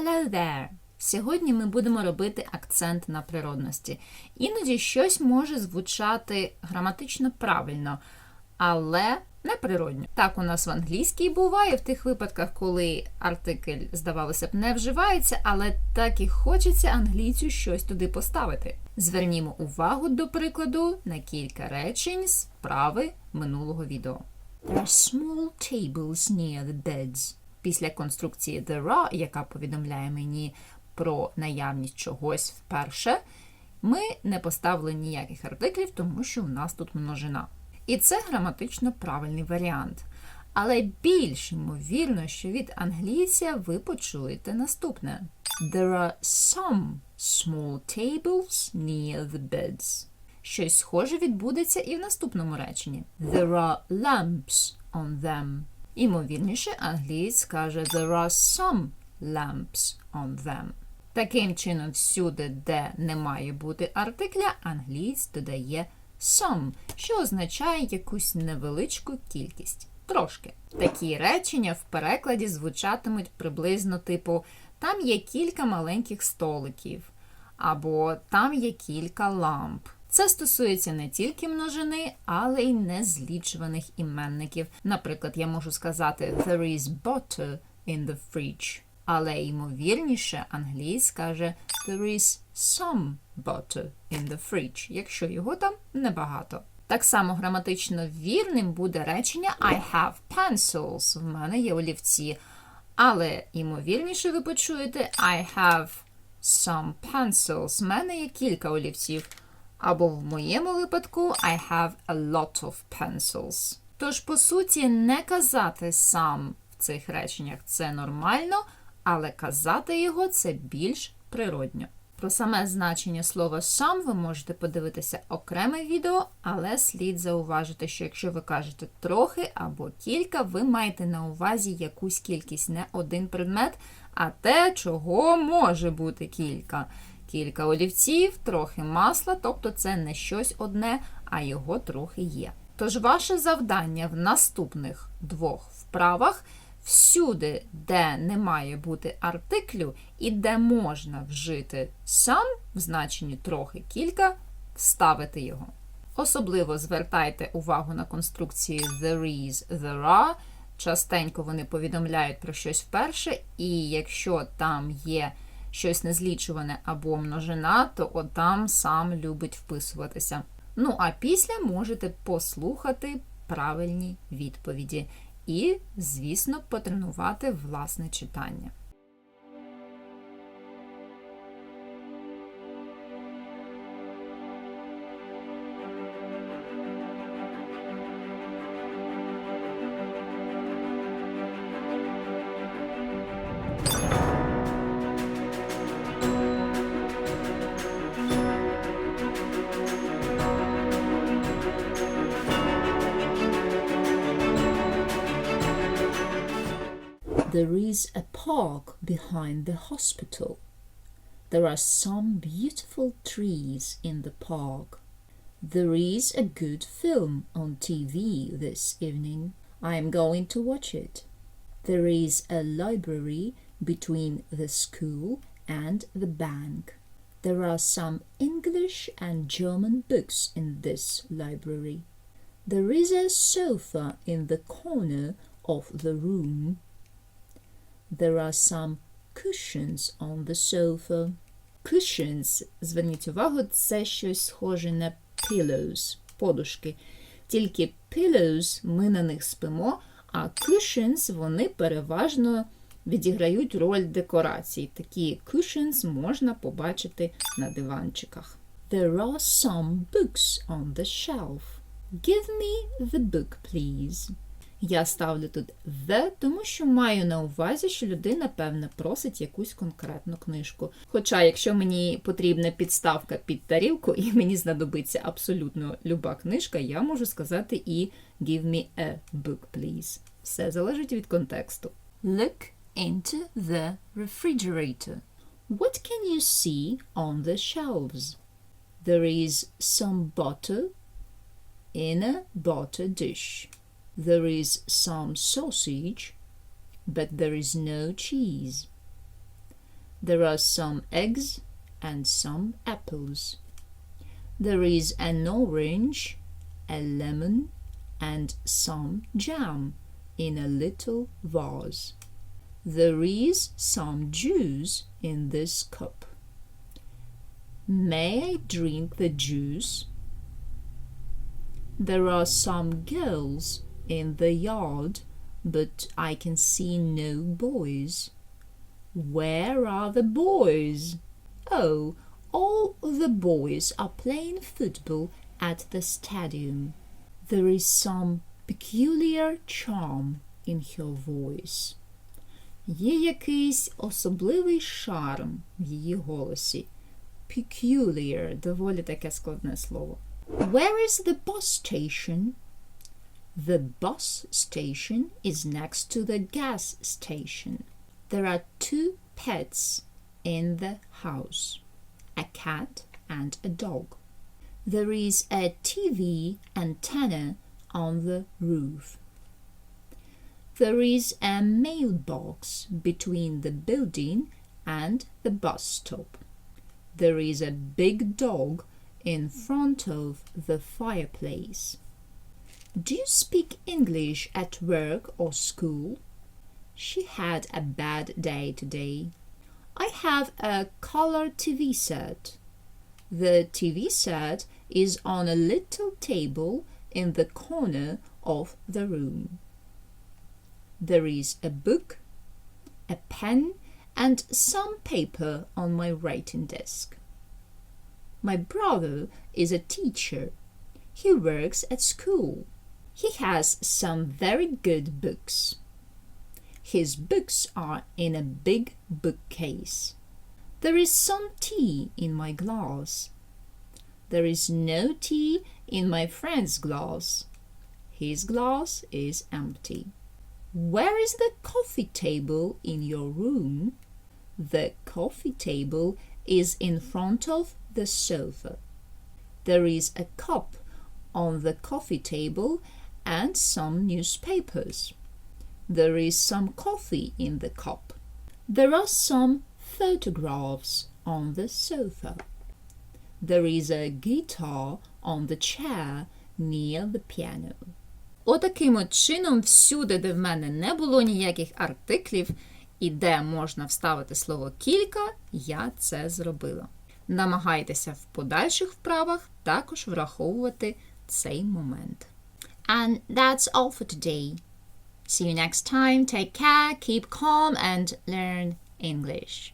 Hello there! Сьогодні ми будемо робити акцент на природності. Іноді щось може звучати граматично правильно, але неприродньо. Так у нас в англійській буває в тих випадках, коли артикль, здавалося б, не вживається, але так і хочеться англійцю щось туди поставити. Звернімо увагу, до прикладу, на кілька речень з вправи минулого відео. There are small tables near the beds. Після конструкції there are, яка повідомляє мені про наявність чогось вперше, ми не поставили ніяких артиклів, тому що у нас тут множина. І це граматично правильний варіант. Але більш ймовірно, що від англійця ви почуєте наступне: There are some small tables near the beds. Щось схоже відбудеться і в наступному реченні. There are lamps on them. Імовірніше, англієць скаже There are some lamps on them. Таким чином, всюди, де не має бути артикля, англієць додає some, що означає якусь невеличку кількість. Трошки. Такі речення в перекладі звучатимуть приблизно типу там є кілька маленьких столиків, або там є кілька ламп. Це стосується не тільки множини, але й незлічуваних іменників. Наприклад, я можу сказати There is butter in the fridge. Але ймовірніше англійсь скаже There is some butter in the fridge, якщо його там небагато. Так само граматично вірним буде речення I have pencils. В мене є олівці. Але ймовірніше ви почуєте I have some pencils. В мене є кілька олівців. Або в моєму випадку I have a lot of pencils. Тож, по суті, не казати сам в цих реченнях це нормально, але казати його це більш природньо. Про саме значення слова сам ви можете подивитися окреме відео, але слід зауважити, що якщо ви кажете трохи або кілька, ви маєте на увазі якусь кількість, не один предмет, а те, чого може бути кілька. Кілька олівців, трохи масла, тобто це не щось одне, а його трохи є. Тож ваше завдання в наступних двох вправах всюди, де не має бути артиклю і де можна вжити сам в значенні трохи кілька, вставити його. Особливо звертайте увагу на конструкції there is, there are. Частенько вони повідомляють про щось вперше, і якщо там є щось незлічуване або множина, то отам сам любить вписуватися. Ну, а після можете послухати правильні відповіді і, звісно, потренувати власне читання. There is a park behind the hospital. There are some beautiful trees in the park. There is a good film on TV this evening. I am going to watch it. There is a library between the school and the bank. There are some English and German books in this library. There is a sofa in the corner of the room. There are some cushions on the sofa. Cushions, зверніть увагу, це щось схоже на pillows, подушки. Тільки pillows ми на них спимо, а cushions вони переважно відіграють роль декорацій. Такі cushions можна побачити на диванчиках. There are some books on the shelf. Give me the book, please. Я ставлю тут the, тому що маю на увазі, що людина, певне, просить якусь конкретну книжку. Хоча, якщо мені потрібна підставка під тарілку, і мені знадобиться абсолютно люба книжка, я можу сказати і give me a book, please. Все залежить від контексту. Look into the refrigerator. What can you see on the shelves? There is some butter in a butter dish. There is some sausage, but there is no cheese. There are some eggs and some apples. There is an orange, a lemon, and some jam in a little vase. There is some juice in this cup. May I drink the juice? There are some girls in the yard, but I can see no boys. Where are the boys? Oh, all the boys are playing football at the stadium. There is some peculiar charm in her voice. Є якийсь особливий шарм в її голосі. Peculiar – доволі таке складне слово. Where is the bus station? The bus station is next to the gas station. There are two pets in the house a cat and a dog. There is a TV antenna on the roof. There is a mailbox between the building and the bus stop. There is a big dog in front of the fireplace. Do you speak English at work or school? She had a bad day today. I have a color TV set. The TV set is on a little table in the corner of the room. There is a book, a pen, and some paper on my writing desk. My brother is a teacher. He works at school. He has some very good books. His books are in a big bookcase. There is some tea in my glass. There is no tea in my friend's glass. His glass is empty. Where is the coffee table in your room? The coffee table is in front of the sofa. There is a cup on the coffee table and some newspapers. There is some coffee in the cup. There are some photographs on the sofa. There is a guitar on the chair near the piano. Отаким от чином, всюди, де в мене не було ніяких артиклів і де можна вставити слово кілька, я це зробила. Намагайтеся в подальших вправах також враховувати цей момент. And that's all for today. See you next time. Take care, keep calm, and learn English.